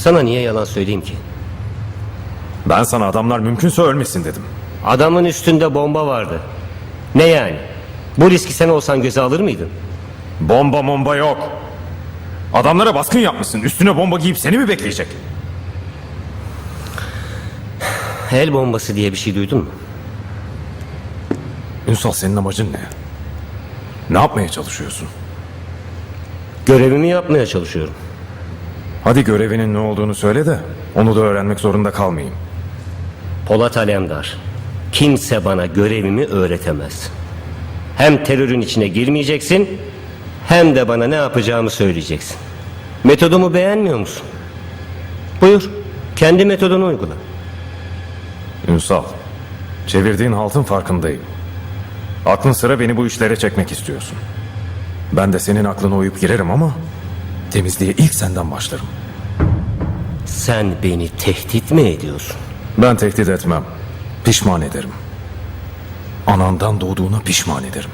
Sana niye yalan söyleyeyim ki? Ben sana adamlar mümkünse ölmesin dedim. Adamın üstünde bomba vardı. Ne yani? Bu riski sen olsan göze alır mıydın? Bomba bomba yok. Adamlara baskın yapmışsın. Üstüne bomba giyip seni mi bekleyecek? El bombası diye bir şey duydun mu? Ünsal senin amacın ne? Ne yapmaya çalışıyorsun? Görevimi yapmaya çalışıyorum. Hadi görevinin ne olduğunu söyle de onu da öğrenmek zorunda kalmayayım. Polat Alemdar. Kimse bana görevimi öğretemez. Hem terörün içine girmeyeceksin hem de bana ne yapacağımı söyleyeceksin. Metodumu beğenmiyor musun? Buyur. Kendi metodunu uygula. Ünsal, çevirdiğin haltın farkındayım. Aklın sıra beni bu işlere çekmek istiyorsun. Ben de senin aklına uyup girerim ama temizliğe ilk senden başlarım. Sen beni tehdit mi ediyorsun? Ben tehdit etmem. Pişman ederim. Anandan doğduğuna pişman ederim.